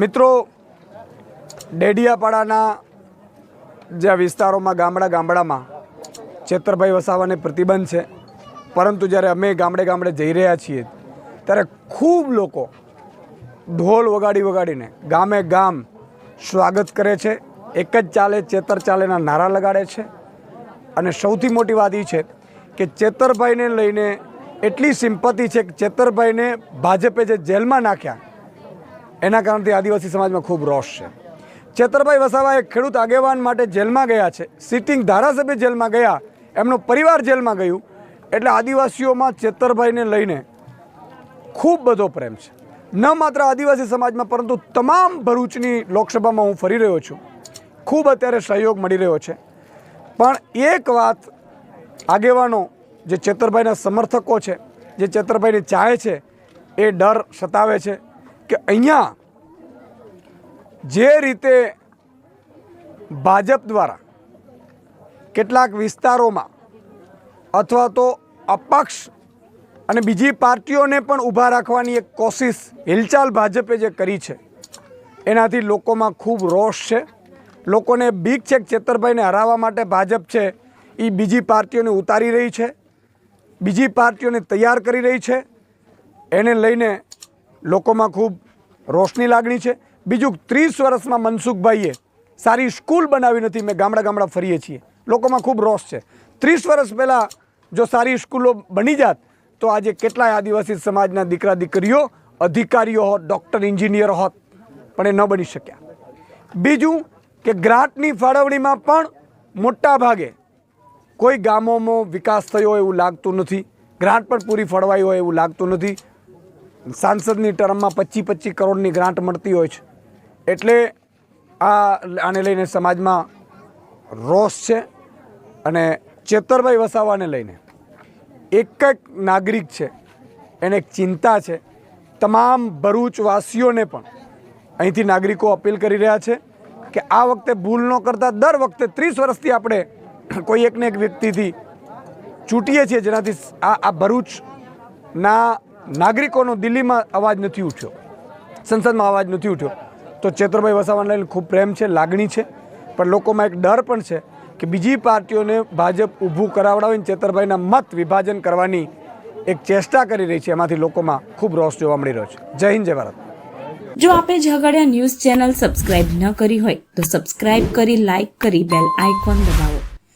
મિત્રો, ડેડિયાપાડાના જે વિસ્તારોમાં ગામડા ગામડામાં ચેતરભાઈ વસાવાને પ્રતિબંધ છે, પરંતુ જ્યારે અમે ગામડે ગામડે જઈ રહ્યા છીએ, ત્યારે ખૂબ લોકો ઢોલ વગાડી વગાડીને ગામે ગામ સ્વાગત કરે છે, એક જ ચાલે ચેતર ચાલેના નારા લગાડે છે. અને સૌથી મોટી વાત એ છે કે ચેતરભાઈને લઈને એટલી સિમ્પતિ છે કે ચેતરભાઈને ભાજપે જે જેલમાં નાખ્યા, એના કારણથી આદિવાસી સમાજમાં ખૂબ રોષ છે. ચેતરભાઈ વસાવા એક ખેડૂત આગેવાન માટે જેલમાં ગયા છે, સિટિંગ ધારાસભ્ય જેલમાં ગયા, એમનો પરિવાર જેલમાં ગયું, એટલે આદિવાસીઓમાં ચેતરભાઈને લઈને ખૂબ બધો પ્રેમ છે. ન માત્ર આદિવાસી સમાજમાં, પરંતુ તમામ ભરૂચની લોકસભામાં હું ફરી રહ્યો છું. ખૂબ અત્યારે સહયોગ મળી રહ્યો છે. પણ એક વાત આગેવાનો જે ચેતરભાઈના સમર્થકો છે, જે ચેતરભાઈને ચાહે છે, એ ડર સતાવે છે કે અહીંયા જે રીતે ભાજપ દ્વારા કેટલાક વિસ્તારોમાં અથવા તો અપક્ષ અને બીજી પાર્ટીઓને પણ ઊભા રાખવાની એક કોશિશ હિલચાલ ભાજપે જે કરી છે, એનાથી લોકોમાં ખૂબ રોષ છે. લોકોને બીક છે કે ચેતરભાઈને હરાવવા માટે ભાજપ છે એ બીજી પાર્ટીઓને ઉતારી રહી છે. બીજી પાર્ટીઓને તૈયાર કરી રહી છે. એને લઈને લોકોમાં ખૂબ રોષની લાગણી છે. બીજું ત્રીસ વર્ષમાં મનસુખભાઈએ સારી સ્કૂલ બનાવી નથી, મેં ગામડા ગામડા ફરીએ છીએ. લોકોમાં ખૂબ રોષ છે. ત્રીસ વર્ષ પહેલાં જો સારી સ્કૂલો બની જાત, તો આજે કેટલાય આદિવાસી સમાજના દીકરા દીકરીઓ અધિકારીઓ હોત, ડૉક્ટર, એન્જિનિયર હોત, પણ એ ન બની શક્યા. બીજું કે ગ્રાન્ટની ફાળવણીમાં પણ મોટા ભાગે કોઈ ગામોમાં વિકાસ થયો એવું લાગતું નથી. ગ્રાન્ટ પણ પૂરી ફળવાઈ હોય એવું લાગતું નથી. સાંસદની ટર્મમાં પચીસ પચીસ કરોડની ગ્રાન્ટ મળતી હોય છે. એટલે આ આને લઈને સમાજમાં રોષ છે અને ચેતરભાઈ વસાવાને લઈને એક એક નાગરિક છે, એને એક ચિંતા છે. તમામ ભરૂચવાસીઓને પણ અહીંથી નાગરિકો અપીલ કરી રહ્યા છે કે આ વખતે ભૂલ ન કરતા દર વખતે ત્રીસ વર્ષથી આપણે કોઈ એકને એક વ્યક્તિથી ચૂંટીએ છીએ જેનાથી આ આ ભરૂચના નાગરિકોનો દિલ્હીમાં અવાજ નથી ઉઠ્યો. સંસદમાં અવાજ નથી ઉઠ્યો. તો ચેતરભાઈ વસાવાને લઈને ખૂબ પ્રેમ છે, લાગણી છે, પણ લોકોમાં એક ડર પણ છે કે બીજી પાર્ટીઓને ભાજપ ઊભું કરાવડાવીને ચેતરભાઈના મત વિભાજન કરવાની એક ચેષ્ટા કરી રહી છે. એમાંથી લોકોમાં ખૂબ રોષ જોવા મળી રહ્યો છે. જય હિન્દ, જય ભારત. જો આપે ઝઘડિયા ન્યૂઝ ચેનલ સબસ્ક્રાઇબ ન કરી હોય તો સબસ્ક્રાઇબ કરી, લાઇક કરી, બેલ આઇકોન દબાવો.